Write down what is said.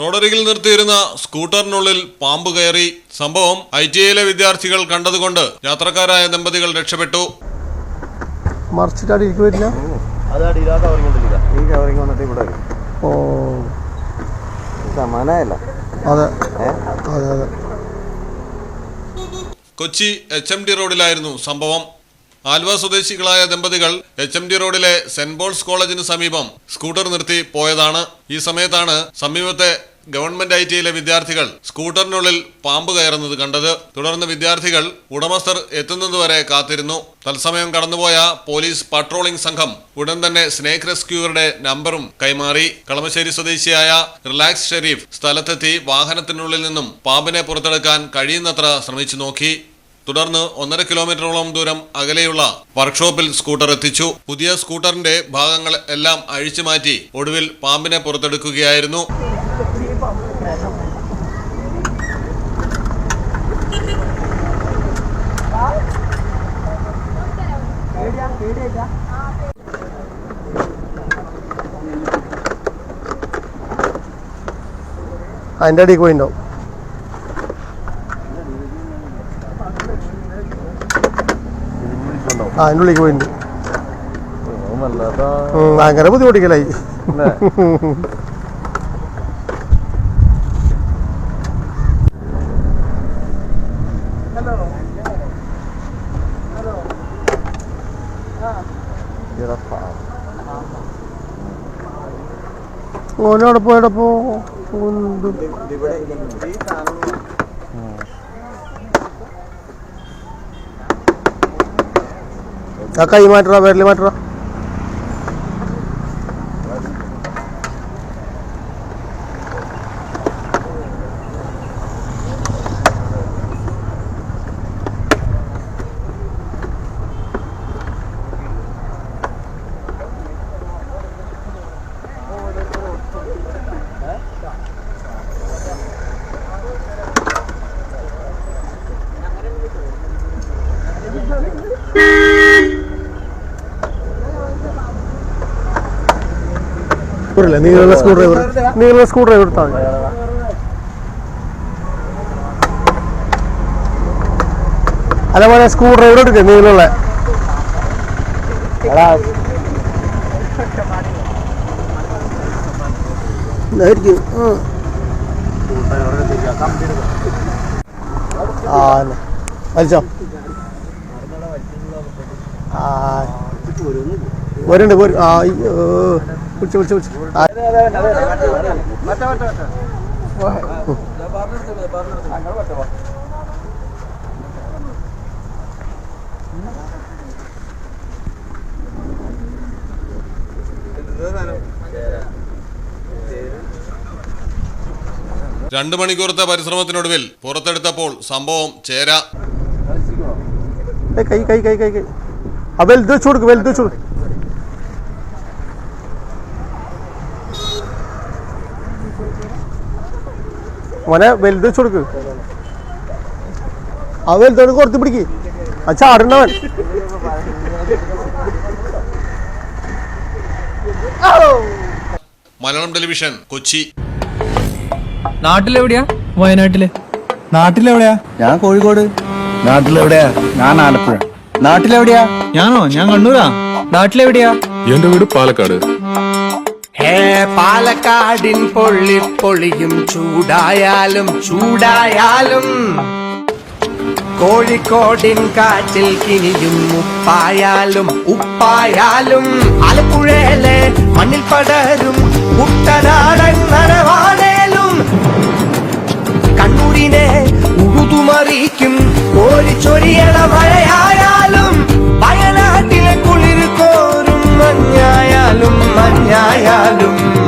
റോഡരികിൽ നിർത്തിയിരുന്ന സ്കൂട്ടറിനുള്ളിൽ പാമ്പ് കയറി. സംഭവം ഐ ടി ഐയിലെ വിദ്യാർത്ഥികൾ കണ്ടതുകൊണ്ട് യാത്രക്കാരായ ദമ്പതികൾ രക്ഷപ്പെട്ടു. കൊച്ചി എച്ച് എം ഡി റോഡിലായിരുന്നു സംഭവം. ആലുവ സ്വദേശികളായ ദമ്പതികൾ എച്ച് എം ഡി റോഡിലെ സെന്റ് പോൾസ് കോളേജിന് സമീപം സ്കൂട്ടർ നിർത്തി പോയതാണ്. ഈ സമയത്താണ് സമീപത്തെ ഗവൺമെന്റ് ഐ ടിയിലെ വിദ്യാർത്ഥികൾ സ്കൂട്ടറിനുള്ളിൽ പാമ്പ് കയറുന്നത് കണ്ടത്. തുടർന്ന് വിദ്യാർത്ഥികൾ ഉടമസ്ഥർ എത്തുന്നതുവരെ കാത്തിരുന്നു. തത്സമയം കടന്നുപോയ പോലീസ് പട്രോളിംഗ് സംഘം ഉടൻ തന്നെ സ്നേക് റെസ്ക്യൂവറുടെ നമ്പറും കൈമാറി. കളമശ്ശേരി സ്വദേശിയായ റിലാക്സ് ഷെരീഫ് സ്ഥലത്തെത്തി വാഹനത്തിനുള്ളിൽ നിന്നും പാമ്പിനെ പുറത്തെടുക്കാൻ കഴിയുന്നത്ര ശ്രമിച്ചു നോക്കി. തുടർന്ന് ഒന്നര കിലോമീറ്ററോളം ദൂരം അകലെയുള്ള വർക്ക്ഷോപ്പിൽ സ്കൂട്ടർ എത്തിച്ചു. പുതിയ സ്കൂട്ടറിന്റെ ഭാഗങ്ങൾ എല്ലാം അഴിച്ചു മാറ്റി ഒടുവിൽ പാമ്പിനെ പുറത്തെടുക്കുകയായിരുന്നു. അതിന്റെ അടിയിൽ പോയിണ്ടാവും ആ അതിന്റെ ഉള്ളിലേക്ക് പോയിട്ടുണ്ട്. ഭയങ്കര ബുദ്ധിമുട്ടിക്കലായി. ഓനോടൊപ്പം പാവം. ഉണ്ട്. ആ മാറ്ററ മാറ്ററ ഇല്ല നീളുള്ള സ്ക്രൂ ഡ്രൈവർ നീളുള്ള സ്ക്രൂ ഡ്രൈവർ എടുത്താൽ മതി. അതേപോലെ പോലെ സ്ക്രൂ ഡ്രൈവർ എടുക്കുക നീളുള്ള എടാ, ഇതായിരിക്കും. ആ. വലിച്ചോ. ആ. വരുന്നുണ്ട് പോരും ആ അയ്യോ വിളിച്ചു വിളിച്ചു വിളിച്ചു രണ്ടു മണിക്കൂറത്തെ പരിശ്രമത്തിനൊടുവിൽ പുറത്തെടുത്തപ്പോൾ സംഭവം ചേര. കൈ കൈ കൈ കൈ കൈ. ആ വലുത് വെൽ കൊടുക്ക് വെച്ച് കൊടുക്ക്. മോനെ വലുത് വെച്ച് കൊടുക്ക്. ആ വലുതോട് കുറച്ച് പിടിക്ക്. ആ ആടുണ്ടവൻ മലയാളം ടെലിവിഷൻ കൊച്ചി. നാട്ടിലെവിടെയാ? വയനാട്ടിൽ. നാട്ടിലെവിടെയാ? ഞാൻ കോഴിക്കോട്. നാട്ടിലെവിടെയാ? ഞാൻ ആലപ്പുഴ. നാട്ടിലെവിടെയാ? ഞാനോ? ഞാൻ കണ്ണൂരാ. നാട്ടിലെവിടെയാ? എന്റെ വീട് പാലക്കാട്. ഹേ പാലക്കാടിൻ പൊള്ളി പൊളിയും ചൂടായാലും ചൂടായാലും കോഴിക്കോടിൻ കാറ്റിൽ കിനിയും ഉപ്പായാലും ഉപ്പായാലും ആലപ്പുഴയിലെ മണ്ണിൽ പടരും കുട്ടനാടൻ നനവാണേലും കണ്ണൂരിനെ ഉഴുതുമറിയിക്കും കോരിച്ചൊരിയണ